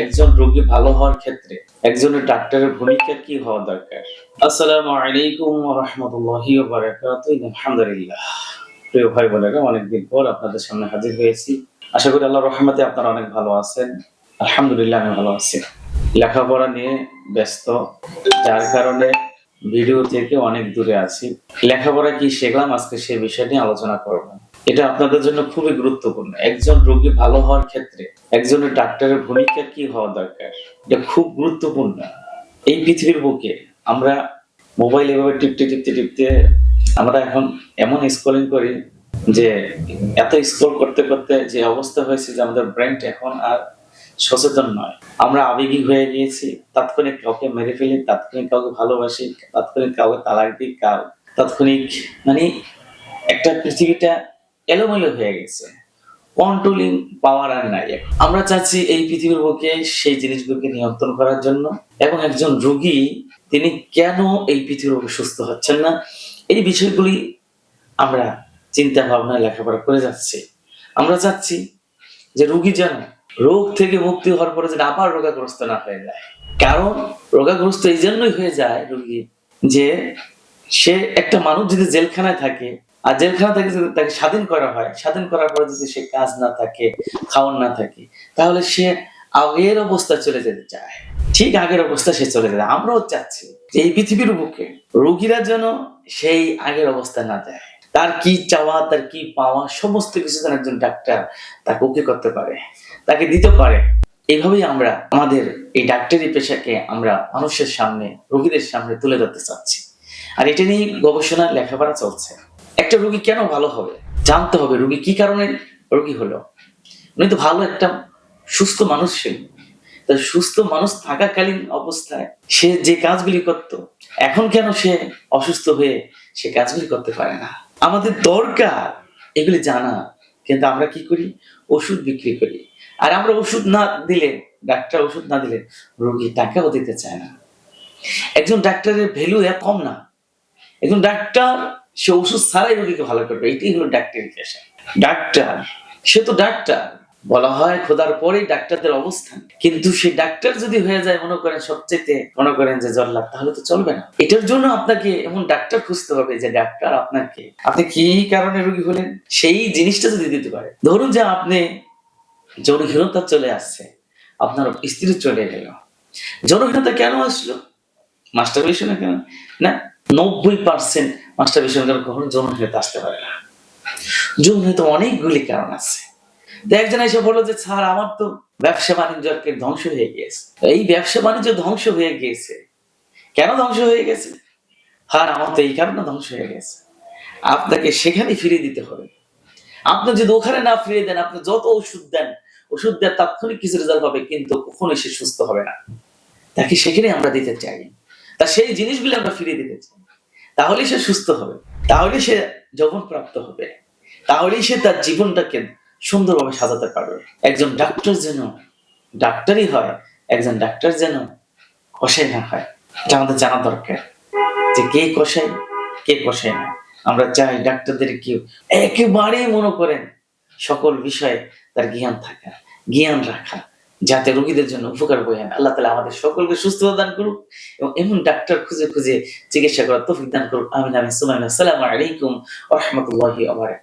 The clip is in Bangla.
একজন রোগী ভালো হওয়ার ক্ষেত্রে, একজনের ডাক্তারের ভূমিকা কি হওয়া দরকার? আসসালামু আলাইকুম রহমতুল্লাহি আলহামদুলিল্লাহ। প্রিয় ভাই বোনেরা অনেকদিন পর আপনাদের সামনে হাজির হয়েছি। আশা করি আল্লাহ রহমতে আপনারা অনেক ভালো আছেন। আলহামদুলিল্লাহ, আমি ভালো আছি। লেখাপড়া নিয়ে ব্যস্ত, যার কারণে ভিডিও থেকে অনেক দূরে আছি। লেখাপড়া কি শিখলাম? আজকে সে বিষয় নিয়ে আলোচনা করব। এটা আপনাদের জন্য খুবই গুরুত্বপূর্ণ। একজন রোগী ভালো হওয়ার ক্ষেত্রে একজনের ডাক্তারের ভূমিকা কি হওয়া দরকার? এটা খুব গুরুত্বপূর্ণ। এই পৃথিবীর বুকে আমরা মোবাইল এভাবে টিপতে টিপতে টিপতে আমরা এখন এমন স্ক্রলিং করি যে এত স্ক্রল করতে করতে যে অবস্থা হয়েছে যে আমাদের ব্রেনটা এখন আর সচেতন নয়। আমরা আবেগী হয়ে গিয়েছি, তাৎক্ষণিক কাউকে মেরে ফেলি, তাৎক্ষণিক কাউকে ভালোবাসি, তাৎক্ষণিক কাউকে তালাক দিই, কাউ তাৎক্ষণিক মানে একটা পৃথিবীটা এলোমেলো হয়ে গেছে। কন্ট্রোলিং পাওয়ার আর নাই। আমরা চাচ্ছি এই পৃথিবীর বুকে সেই জিনিসগুলোকে নিয়ন্ত্রণ করার জন্য এবং একজন রোগী, তিনি কেন এই পৃথিবীর বুকে সুস্থ হচ্ছেন না? এই বিষয়গুলি আমরা চিন্তা ভাবনা লেখাপড়া করে যাচ্ছি। আমরা চাচ্ছি যে রোগী যেন রোগ থেকে মুক্তি হওয়ার পরে যেন আবার রোগাগ্রস্ত না হয়ে যায়। কারণ রোগাগ্রস্ত এই জন্যই হয়ে যায় রোগী যে সে একটা মানুষ যদি জেলখানায় থাকে আর জেলখানা থেকে যদি তাকে স্বাধীন করা হয়, স্বাধীন করার পরে যদি সে কাজ না থাকে খাওয়ার না থাকে, তাহলে সে আগের অবস্থা চলে যেতে চায়। ঠিক আগের অবস্থা সে চলে যায় আমরাও চাচ্ছি এই পৃথিবীর বুকে রোগীরা যেন সেই আগের অবস্থা না যায় তার কি চাওয়া, তার কি পাওয়া, সমস্ত কিছু যেন একজন ডাক্তার তাকে ওকে করতে পারে, তাকে দিতে পারে। এইভাবেই আমরা আমাদের এই ডাক্তারি পেশাকে আমরা মানুষের সামনে, রোগীদের সামনে তুলে ধরতে চাচ্ছি। আর এটা নিয়ে গবেষণা, লেখাপড়া চলছে। একটা রোগী কেন ভালো হবে? জানতে হবে রোগী কি কারণে রোগী হলো। উনি তো ভালো একটা সুস্থ মানুষ ছিল তা সুস্থ মানুষ থাকাকালীন অবস্থায় সে যে কাজগুলি করত, এখন কেন সে অসুস্থ হয়ে সে কাজগুলি করতে পারে না? আমাদের দরকার এগুলি জানা, কিন্তু আমরা কি করি? ওষুধ বিক্রি করি। আর আমরা ওষুধ না দিলে, ডাক্তার ওষুধ না দিলে রোগী টাকাও দিতে চায় না। একজন ডাক্তারের ভ্যালু কম না। একজন ডাক্তার সে ওষুধ ছাড়াই রোগীকে ভালো করবে এটাই হলো ডাক্তারি পেশা। ডাক্তার? সে তো ডাক্তার। বলা হয় খোদার পরেই ডাক্তারদের অবস্থান। কিন্তু সেই ডাক্তার যদি হয়ে যায় মনে করেন সবচেয়ে মনে করেন যে জল্লাদ তাহলে তো চলবে না। এটার জন্য আপনাকে এমন ডাক্তার খুঁজতে হবে যে ডাক্তার আপনাকে আপনি কি কারণে রোগী হলেন? সেই জিনিসটা যদি দিতে পারে। ধরুন যে আপনি যৌনহীনতা চলে আসছে আপনার স্ত্রী চলে গেল যৌনহীনতা কেন আসলো? মাস্টার বিষয় কেন? না নব্বই পার্সেন্ট মাস্টার বিষয় কারণ কখনো যৌনহীনতা আসতে পারে না। যৌনহীনতা অনেকগুলি কারণ আছে। একজন এসে বলল যে, স্যার, আমার তো ব্যবসা বাণিজ্যকে ধ্বংস হয়ে গিয়েছে। এই ব্যবসা বাণিজ্য ধ্বংস হয়ে গিয়েছে। কেন ধ্বংস হয়ে গেছে? হ্যাঁ আমার তো এই কারণে ধ্বংস হয়ে গেছে। আপনাকে সেখানে ফিরিয়ে দিতে হবে। আপনি যদি ওখানে না ফিরিয়ে দেন, আপনি যত ওষুধ দেন, ওষুধ দেওয়ার তাৎক্ষণিক কিছু রেজাল্ট হবে কিন্তু কখনোই সে সুস্থ হবে না। তাকে সেখানে আমরা দিতে চাই। তা সেই জিনিসগুলো আমরা ফিরিয়ে দিতে চাই। তাহলেই সে সুস্থ হবে। তাহলে সে যৌবন প্রাপ্ত হবে। তাহলেই সে তার জীবনটাকে সুন্দরভাবে সাজাতে পারবে। একজন ডাক্তার যেন ডাক্তারই হয়, একজন ডাক্তার যেন কষাই না হয়, এটা আমাদের জানা দরকার যে কে কষাই কে কষাই না। আমরা চাই ডাক্তারদের কেউ একেবারেই মনে করেন সকল বিষয়ে তার জ্ঞান থাকা, জ্ঞান রাখা। যাতে রোগীদের জন্য উপকার বই আনে আল্লাহ তালা আমাদের সকলকে সুস্থ দান করুক এবং এমন ডাক্তার খুঁজে খুঁজে চিকিৎসা করার তৌফিক দান করুক। আমিন আমিন। আসসালামু আলাইকুম রহমতুল্লাহ বারাকাতুহু।